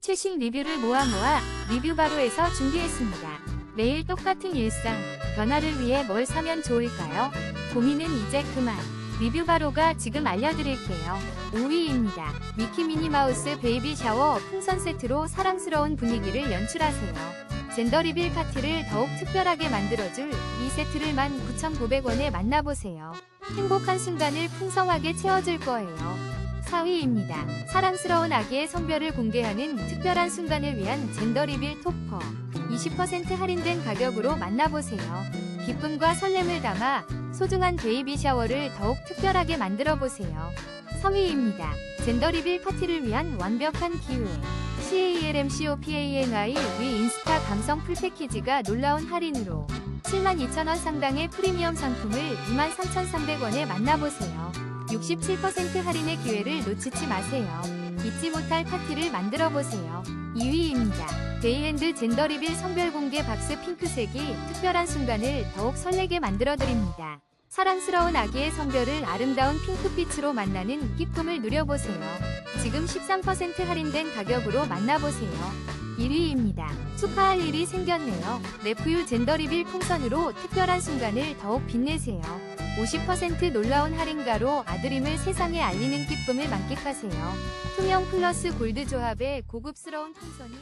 최신 리뷰를 모아 모아 리뷰 바로에서 준비했습니다. 매일 똑같은 일상, 변화를 위해 뭘 사면 좋을까요? 고민은 이제 그만. 리뷰 바로가 지금 알려드릴게요. 5위입니다. 미키 미니마우스 베이비 샤워 풍선 세트로 사랑스러운 분위기를 연출하세요. 젠더 리빌 파티를 더욱 특별하게 만들어줄 이 세트를 19,900원에 만나보세요. 행복한 순간을 풍성하게 채워줄 거예요. 4위입니다. 사랑스러운 아기의 성별을 공개하는 특별한 순간을 위한 젠더 리빌 토퍼. 20% 할인된 가격으로 만나보세요. 기쁨과 설렘을 담아 소중한 베이비 샤워를 더욱 특별하게 만들어 보세요. 3위입니다. 젠더 리빌 파티를 위한 완벽한 기회. CALMCOPANI 위 인스타 감성 풀 패키지가 놀라운 할인으로 72,000원 상당의 프리미엄 상품을 23,300원에 만나보세요. 67% 할인의 기회를 놓치지 마세요. 잊지 못할 파티를 만들어 보세요. 2위입니다. 데이핸드 젠더 리빌 성별 공개 박스 핑크색이 특별한 순간을 더욱 설레게 만들어 드립니다. 사랑스러운 아기의 성별을 아름다운 핑크빛으로 만나는 기쁨을 누려보세요. 지금 13% 할인된 가격으로 만나보세요. 1위입니다. 축하할 일이 생겼네요. 레프유 젠더 리빌 풍선으로 특별한 순간을 더욱 빛내세요. 50% 놀라운 할인가로 아드림을 세상에 알리는 기쁨을 만끽하세요. 투명 플러스 골드 조합의 고급스러운 풍선이